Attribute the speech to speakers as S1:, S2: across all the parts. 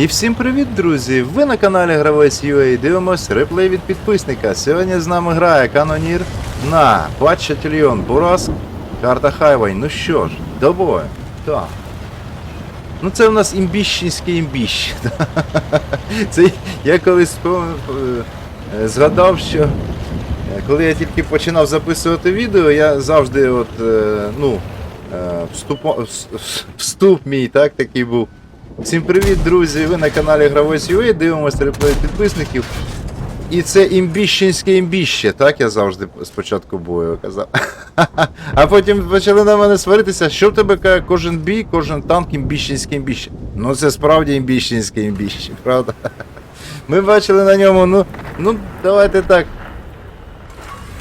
S1: І всім привіт, друзі! Ви на каналі Гравець UA дивимось реплей від підписника. Сьогодні з нами грає Канонір на Батчательйон Бурас, карта Хайвей. Ну що ж, до бою. Так. Ну це у нас імбіщенське імбіще. Це я колись е, згадав, що е, коли я тільки починав записувати відео, я завжди от, е, ну, е, вступа- вс- вс- вступ мій так, такий був. Всім привіт, друзі! Ви на каналі Гравець UA, дивимося реплей підписників. І це імбіщенське імбіще, так я завжди спочатку бою казав. А потім почали на мене сваритися, що в тебе каже, кожен бій, кожен танк імбіщенське імбіще. Ну це справді імбіщенське імбіще, правда? Ми бачили на ньому, ну, ну давайте так.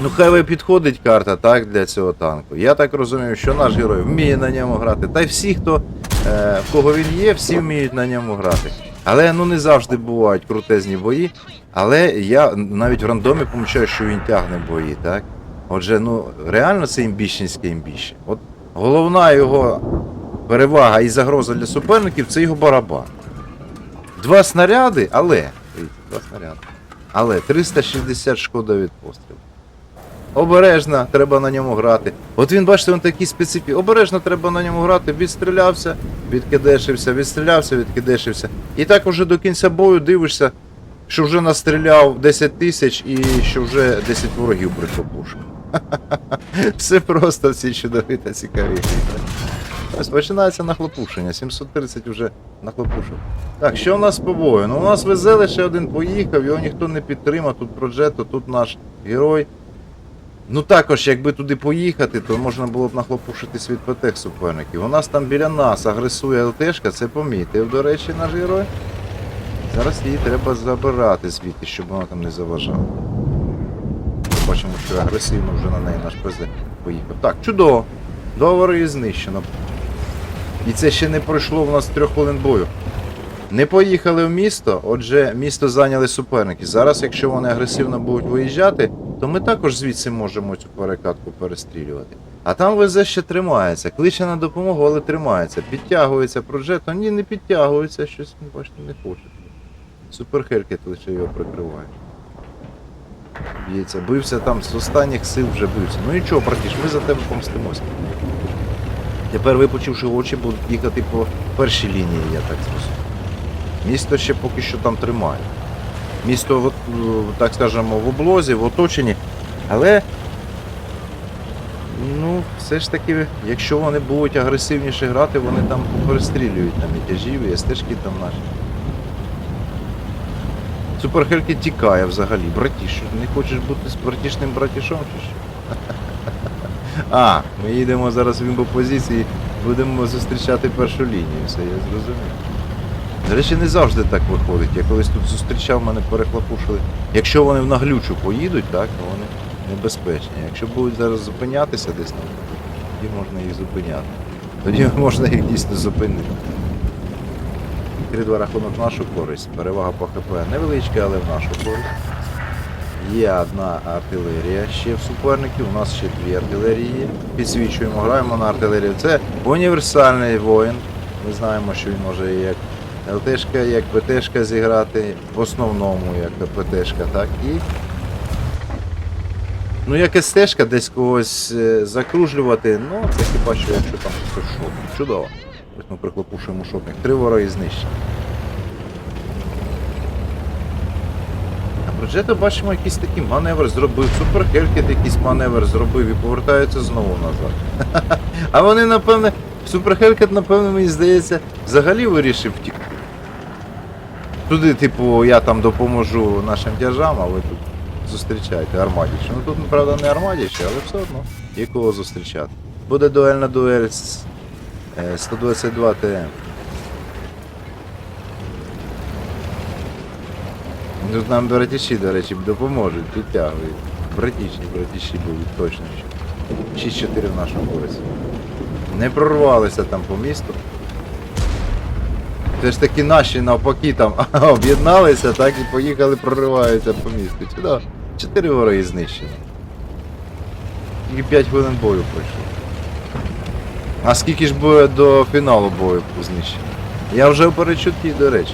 S1: Ну, хай ви підходить карта, так, для цього танку. Я так розумію, що наш герой вміє на ньому грати. Та й всі, хто е, в кого він є, всі вміють на ньому грати. Але ну не завжди бувають крутезні бої. Але я навіть в рандомі помічаю, що він тягне бої, так? Отже, ну реально це імбіщенське імбіще. От головна його перевага і загроза для суперників це його барабан. Два снаряди, але. Два снаряди. Але 360 шкода від пострілу. Обережно треба на ньому грати. От він, бачите, він такий специфік. Обережно треба на ньому грати. Відстрілявся, відкидешився, відстрілявся, відкидешився. І так уже до кінця бою дивишся, що вже настріляв 10 тисяч і що вже 10 ворогів прихлопушив. Все просто всі чудові та цікаві. Ось починається нахлопушення. 730 вже нахлопушив. Так, що в нас по бою? Ну у нас везе лише один поїхав, його ніхто не підтримав, тут Проджето, тут наш герой. Ну також, якби туди поїхати, то можна було б нахлопушити світ ПТ суперників. У нас там біля нас агресує ЛТшка, це помітив, до речі, наш герой. Зараз її треба забирати звідти, щоб вона там не заважала. Бачимо, що агресивно вже на неї наш ПЗ поїхав. Так, чудово. Договор її знищено. І це ще не пройшло в нас трьох хвилин бою. Не поїхали в місто, отже, місто зайняли суперники. Зараз, якщо вони агресивно будуть виїжджати, то ми також звідси можемо цю перекатку перестрілювати. А там ВЗ ще тримається, кличе на допомогу, але тримається. Підтягується проджето, ні, не підтягується, щось, бачите, не хоче. Суперхеркет лише його прикриває. Б'ється, бився там з останніх сил вже бився. Ну нічого, братіш, ми за тебе помстимося. Тепер випучивши очі, будуть їхати по першій лінії, я так зрозумів. Місто ще поки що там тримає. Місто, е, так скажемо, в облозі, в оточенні. Але, ну, все ж таки, якщо вони будуть агресивніше грати, вони там перестрілюють на мятежів і стежки там наші. Суперхельки тікає взагалі. Братіш, не хочеш бути братішним братішом чи що? А, ми їдемо зараз в імбопозиції, будемо зустрічати першу лінію, все, я зрозумів. До речі, не завжди так виходить. Я колись тут зустрічав, мене перехлопушили. Якщо вони в наглючу поїдуть, так, то вони небезпечні. Якщо будуть зараз зупинятися десь там, тоді можна їх зупиняти. Тоді можна їх дійсно зупинити. 3-2 рахунок в нашу користь. Перевага по ХП невеличка, але в нашу користь. Є одна артилерія ще в суперників, у нас ще дві артилерії. Підсвічуємо, граємо на артилерію. Це універсальний воїн. Ми знаємо, що він може як ЛТшка, як ПТшка зіграти, в основному як ПТшка, так і. Ну, як СТшка десь когось е, закружлювати, ну, я хіба що якщо там хтось шопінг. Чудово. Ось ми прихлопушуємо шопінг. Три вороги знищені. Проджето бачимо якийсь такий маневр зробив, суперхелькет якийсь маневр зробив і повертається знову назад. А вони, напевне, суперхелькет, напевне, мені здається, взагалі вирішив втікти. Туди, типу, я там допоможу нашим тяжам, а ви тут зустрічаєте армадічі. Ну тут, правда, не армадічі, але все одно є кого зустрічати. Буде дуельна дуель з е, 122 ТМ. Тут нам братіші, до речі, допоможуть, підтягують. Братіші, братіші будуть точно ще. 6-4 в нашому користь. Не прорвалися там по місту. Це ж таки наші навпаки там об'єдналися, так і поїхали, прориваються по місту. Чудово. Чотири вороги знищені. Тільки 5 хвилин бою пройшло. А скільки ж буде до фіналу бою знищено? Я вже в перечутті, до речі.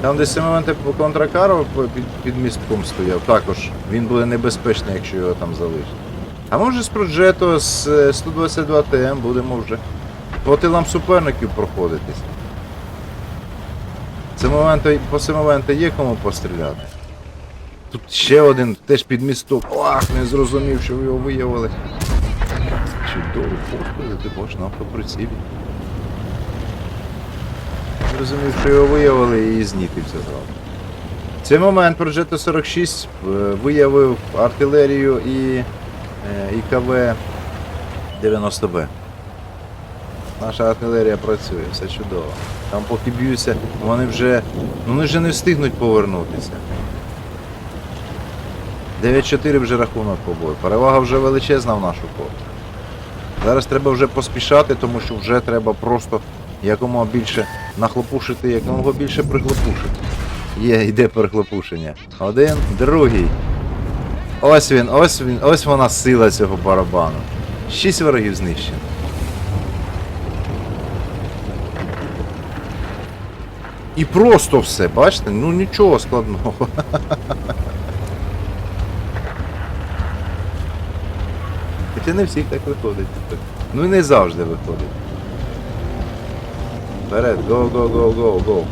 S1: Там десь моменти по контракару під, під містком стояв. Також він буде небезпечний, якщо його там залишити. А може з Проджето з е, 122 ТМ будемо вже по тилам суперників проходитись. Це моменти, по цим моменти є кому постріляти. Тут ще один теж під місток. Ах, не зрозумів, що ви його виявили. Чудово, походи, ти бачиш на автоприцілі. Зрозумів, що його виявили і знітився зразу. В цей момент Progetto 46 е, виявив артилерію і е, ІКВ 90Б. Наша артилерія працює, все чудово. Там поки б'ються, вони вже. ну, Вони вже не встигнуть повернутися. 9-4 вже рахунок по бою. Перевага вже величезна в нашу коп. Зараз треба вже поспішати, тому що вже треба просто якомога більше нахлопушити, якомога більше прихлопушити. Є, йде прихлопушення. Один, другий. Ось він, ось він, ось вона сила цього барабану. Шість ворогів знищено. І просто все, бачите? Ну нічого складного. Хоча не всіх так виходить. Ну і не завжди виходить. Вперед, go, go, go, go, go.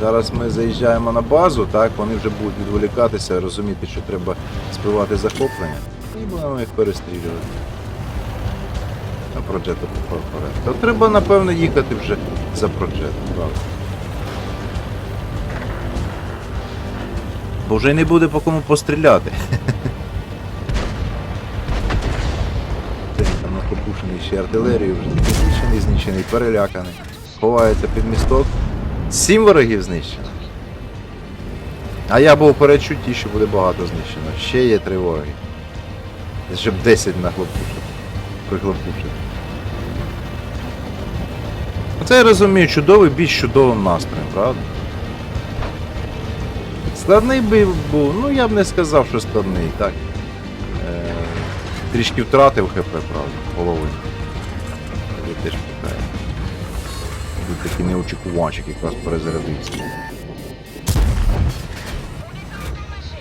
S1: Зараз ми заїжджаємо на базу, так, вони вже будуть відволікатися, розуміти, що треба спивати захоплення. І будемо їх перестрілювати. На проджету вперед. То треба, напевно, їхати вже за проджет, правда. Бо вже не буде по кому постріляти. Там накопушений ще артилерію, вже знищений, знищений, переляканий. Ховається під місток. Сім ворогів знищено. А я був у передчутті, що буде багато знищено. Ще є три вороги. Щоб 10 нахлопушити. Прихлопушити. Оце я розумію, чудовий бій з чудовим настроєм, правда? Складний бій був, ну я б не сказав, що складний, так. Е, трішки втратив ХП, правда, половину. Я теж питаю. Тут такий неочікуванчик якраз перезарядився.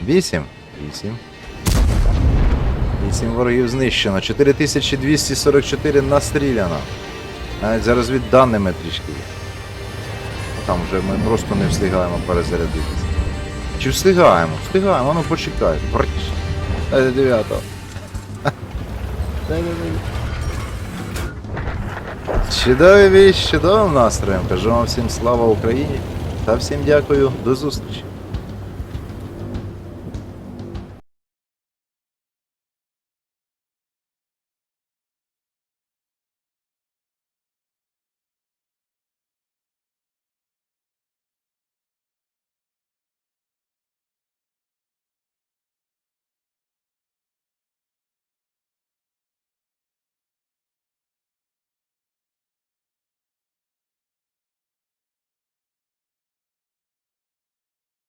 S1: Вісім? Вісім. Вісім ворогів знищено. 4244 настріляно. Навіть за розвідданими трішки. Там вже ми просто не встигаємо перезарядитися. Чи встигаємо? Встигаємо, ну почекай. Дайте дев'ятого. Чудові з чудовим настроєм. Кажу вам всім слава Україні та всім дякую. До зустрічі.